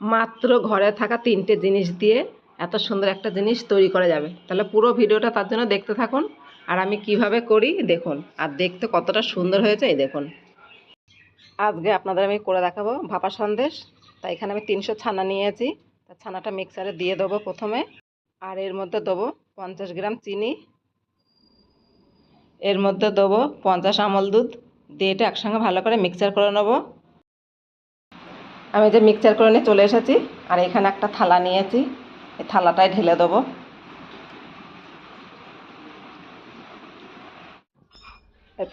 মাত্র ঘরে থাকা তিনটে জিনিস দিয়ে এত সুন্দর একটা জিনিস তৈরি করা যাবে। তাহলে পুরো ভিডিওটা তার জন্য দেখতে থাকুন। আর আমি কীভাবে করি, দেখুন। আর দেখতে কতটা সুন্দর হয়েছে, এই দেখুন। আজকে আপনাদের আমি করে দেখাবো ভাপা সন্দেশ। তাই এখানে আমি তিনশো ছানা নিয়েছি। তা ছানাটা মিক্সারে দিয়ে দেবো প্রথমে। আর এর মধ্যে দেবো পঞ্চাশ গ্রাম চিনি। এর মধ্যে দেবো পঞ্চাশ আমল দুধ। দিয়ে এটা একসঙ্গে ভালো করে মিক্সচার করে নেব। আমি যে মিক্সচার করে নিয়ে চলে এসেছি, আর এখানে একটা থালা নিয়েছি। এই থালাটায় ঢেলে দেবো।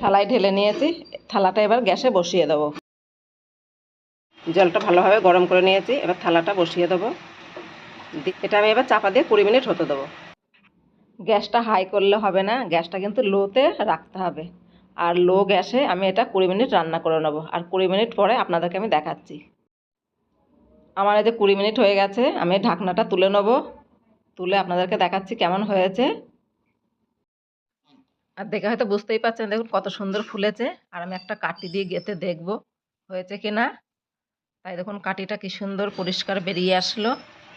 থালায় ঢেলে নিয়েছি। থালাটা এবার গ্যাসে বসিয়ে দেবো। জলটা ভালোভাবে গরম করে নিয়েছি। এবার থালাটা বসিয়ে দেবো। এটা আমি এবার চাপা দিয়ে কুড়ি মিনিট হতে দেবো। গ্যাসটা হাই করলে হবে না। গ্যাসটা কিন্তু লোতে রাখতে হবে। আর লো গ্যাসে আমি এটা কুড়ি মিনিট রান্না করে নেব। আর কুড়ি মিনিট পরে আপনাদেরকে আমি দেখাচ্ছি। আমার যে কুড়ি মিনিট হয়ে গেছে, আমি ঢাকনাটা তুলে নেব। তুলে আপনাদেরকে দেখাচ্ছি কেমন হয়েছে। আর দেখে হয়তো বুঝতেই পারছেন, দেখুন কত সুন্দর ফুলেছে। আর আমি একটা কাটি দিয়ে গেতে দেখব, হয়েছে কি না তাই দেখুন কাটিটা কি সুন্দর পরিষ্কার বেরিয়ে আসলো,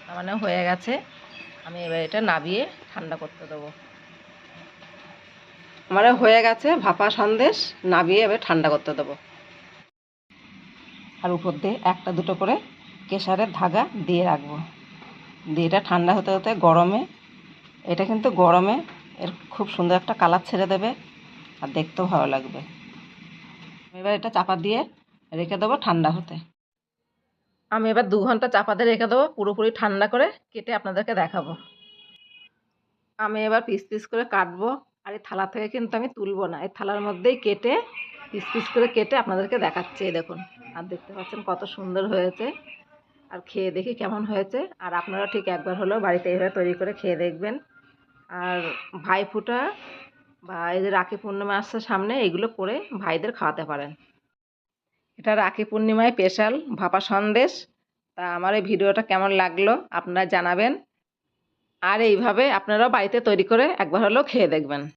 তার মানে হয়ে গেছে। আমি এবার এটা নাবিয়ে ঠান্ডা করতে দেবো। আমার হয়ে গেছে ভাপা সন্দেশ, নাবিয়ে এবার ঠান্ডা করতে দেবো। আর উপর দিয়ে একটা দুটো করে কেশারের ধাগা দিয়ে রাখব। দিয়ে এটা ঠান্ডা হতে হতে গরমে, এটা কিন্তু গরমে এর খুব সুন্দর একটা কালার ছেড়ে দেবে আর দেখতেও ভালো লাগবে। এবার এটা চাপা দিয়ে রেখে দেবো ঠান্ডা হতে। আমি এবার দু ঘণ্টা চাপা দিয়ে রেখে দেবো পুরোপুরি ঠান্ডা করে কেটে আপনাদেরকে দেখাবো। আমি এবার পিস পিস করে কাটবো আর এই থালা থেকে কিন্তু আমি তুলবো না। এই থালার মধ্যেই কেটে পিস পিস করে কেটে আপনাদেরকে দেখাচ্ছি দেখুন। আর দেখতে পাচ্ছেন কত সুন্দর হয়েছে। আর খেয়ে দেখি কেমন হয়েছে। আর আপনারা ঠিক একবার হলেও বাড়িতে এইভাবে তৈরি করে খেয়ে দেখবেন। আর ভাইফোঁটা বা এই যে রাখি পূর্ণিমা আসছে সামনে, এগুলো করে ভাইদের খাওয়াতে পারেন। এটা রাখি পূর্ণিমায় স্পেশাল, ভাপা সন্দেশ। তা আমার এই ভিডিওটা কেমন লাগল আপনারা জানাবেন। আর এইভাবে আপনারাও বাড়িতে তৈরি করে একবার হলেও খেয়ে দেখবেন।